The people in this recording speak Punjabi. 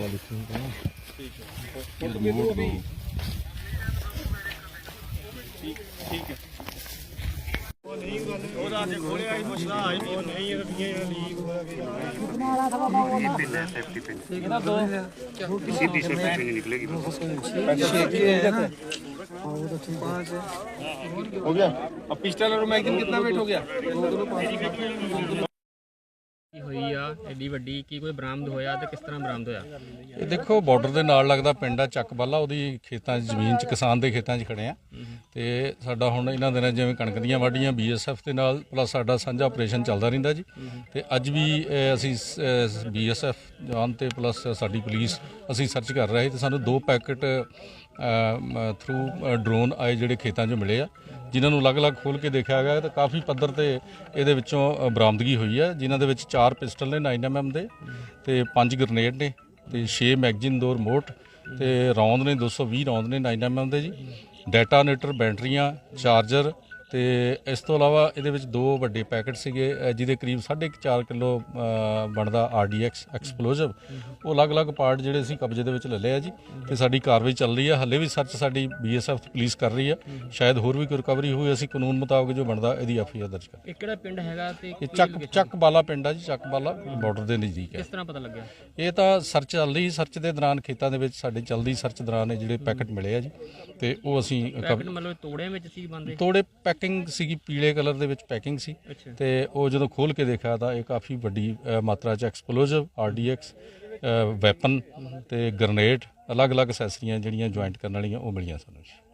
ਚਲਾ ਉਧਰ ਦੇ ਕਰਦਾ हो गया अब पिस्टल और मैगजीन कितना वेट हो गया ਕੀ ਹੋਈ ਆ ਐਡੀ ਵੱਡੀ ਕੀ ਕੋਈ ਬਰਾਮਦ ਹੋਇਆ ਤੇ ਕਿਸ ਤਰ੍ਹਾਂ ਬਰਾਮਦ ਹੋਇਆ? ਇਹ ਦੇਖੋ ਬਾਰਡਰ ਦੇ ਨਾਲ ਲੱਗਦਾ ਪਿੰਡ ਆ ਚੱਕਬਾਲਾ ਉਹਦੀ ਖੇਤਾਂ 'ਚ ਜ਼ਮੀਨ 'ਚ ਕਿਸਾਨ ਦੇ ਖੇਤਾਂ 'ਚ ਖੜੇ ਆ। ਤੇ ਸਾਡਾ ਹੁਣ ਇਹਨਾਂ ਦਿਨਾਂ ਜਿਵੇਂ ਕਣਕ ਦੀਆਂ ਵਾਢੀਆਂ ਬੀਐਸਐਫ ਦੇ ਨਾਲ ਪਲੱਸ ਸਾਡਾ ਸਾਂਝਾ ਆਪਰੇਸ਼ਨ ਚੱਲਦਾ ਰਹਿੰਦਾ ਜੀ। ਤੇ ਅੱਜ ਵੀ ਅਹ, ਅਸੀਂ ਬੀਐਸਐਫ ਜਵਾਨ ਤੇ ਪਲੱਸ ਸਾਡੀ ਪੁਲਿਸ ਅਸੀਂ ਸਰਚ ਕਰ ਰਹੇ ਤੇ ਸਾਨੂੰ ਦੋ ਪੈਕਟ ਥਰੂ ਡਰੋਨ ਆਏ ਜਿਹੜੇ ਖੇਤਾਂ 'ਚੋਂ ਮਿਲੇ ਆ। ਜਿਨ੍ਹਾਂ ਨੂੰ ਅਲੱਗ-ਅਲੱਗ ਖੋਲ ਕੇ ਦੇਖਿਆ ਗਿਆ ਤਾਂ ਕਾਫੀ ਪੱਧਰ ਤੇ ਇਹਦੇ ਵਿੱਚੋਂ ਬਰਾਮਦਗੀ ਹੋਈ ਹੈ। ਜਿਨ੍ਹਾਂ ਦੇ ਵਿੱਚ ਚਾਰ ਪਿਸਟਲ ਨੇ 9mm ਦੇ ਤੇ ਪੰਜ ਗ੍ਰਨੇਡ ਨੇ ਤੇ 6 ਮੈਗਜ਼ੀਨ ਦੋ ਰਿਮੋਟ ਤੇ ਰੌਂਦ ਨੇ 220 ਰੌਂਦ ਨੇ 9mm ਦੇ ਜੀ। ਡੈਟਾਨੇਟਰ ਬੈਟਰੀਆਂ ਚਾਰਜਰ ਤੇ ਇਸ ਤੋਂ ਇਲਾਵਾ ਇਹਦੇ ਵਿੱਚ ਦੋ ਵੱਡੇ ਪੈਕੇਟ ਸੀਗੇ ਜਿਹਦੇ ਕਰੀਬ 4.5 ਕਿਲੋ ਬਣਦਾ ਆਰਡੀਐਕਸ ਐਕਸਪਲੋਸਿਵ। ਉਹ ਅਲੱਗ-ਅਲੱਗ ਪਾਰਟ ਜਿਹੜੇ ਅਸੀਂ ਕਬਜ਼ੇ ਦੇ ਵਿੱਚ ਲੈ ਲਏ ਆ ਜੀ ਤੇ ਸਾਡੀ ਕਾਰਵਾਈ ਚੱਲ ਰਹੀ ਆ। ਹੱਲੇ ਵੀ ਸਰਚ ਸਾਡੀ ਬੀਐਸਐਫ ਪੁਲਿਸ ਕਰ ਰਹੀ ਆ। ਸ਼ਾਇਦ ਹੋਰ ਵੀ ਕੋਈ ਰਿਕਵਰੀ ਹੋਈ ਅਸੀਂ ਕਾਨੂੰਨ ਮੁਤਾਬਕ ਜੋ ਬਣਦਾ ਇਹਦੀ ਐਫਆਈਆਰ ਦਰਜ ਕਰ ਇਹ ਕਿਹੜਾ ਪਿੰਡ ਹੈਗਾ ਤੇ ਇਹ ਚੱਕ ਚੱਕ ਬਾਲਾ ਪਿੰਡ ਆ ਜੀ ਚੱਕ ਬਾਲਾ ਬਾਰਡਰ ਦੇ ਨਜ਼ਦੀਕ ਹੈ। ਕਿਸ ਤਰ੍ਹਾਂ ਪਤਾ ਲੱਗਿਆ? ਇਹ ਤਾਂ ਸਰਚ ਚੱਲ ਰਹੀ ਸਰਚ ਦੇ ਦੌਰਾਨ ਖੇਤਾਂ ਦੇ ਵਿੱਚ ਸਾਡੇ ਜਲਦੀ ਸਰਚ ਦੌਰਾਨ ਇਹ ਜਿਹੜੇ ਪੈਕੇਟ ਮਿਲੇ ਆ ਜੀ ਤੇ ਉਹ ਅਸੀਂ ਪੈਕਟ ਮਤਲਬ ਤੋੜਿਆਂ ਵਿੱਚ ਸੀ ਬੰਦੇ? ਤੋੜੇ ਪੈਕਿੰਗ ਸੀਗੀ ਪੀਲੇ ਕਲਰ ਦੇ ਵਿੱਚ ਪੈਕਿੰਗ ਸੀ। ਤੇ ਉਹ ਜਦੋਂ ਖੋਲ ਕੇ ਦੇਖਿਆ ਤਾਂ ਇਹ ਕਾਫੀ ਵੱਡੀ ਅ, ਮਾਤਰਾ ਚ ਐਕਸਪਲੋਸਿਵ ਆਰਡੀਐਕਸ ਵੈਪਨ ਤੇ ਗ੍ਰਨੇਡ ਅਲੱਗ-ਅਲੱਗ ਅਸੈਸਰੀਆਂ ਜਿਹੜੀਆਂ ਜੁਆਇੰਟ ਕਰਨ ਵਾਲੀਆਂ ਉਹ ਮਿਲੀਆਂ ਸਾਨੂੰ ਜੀ।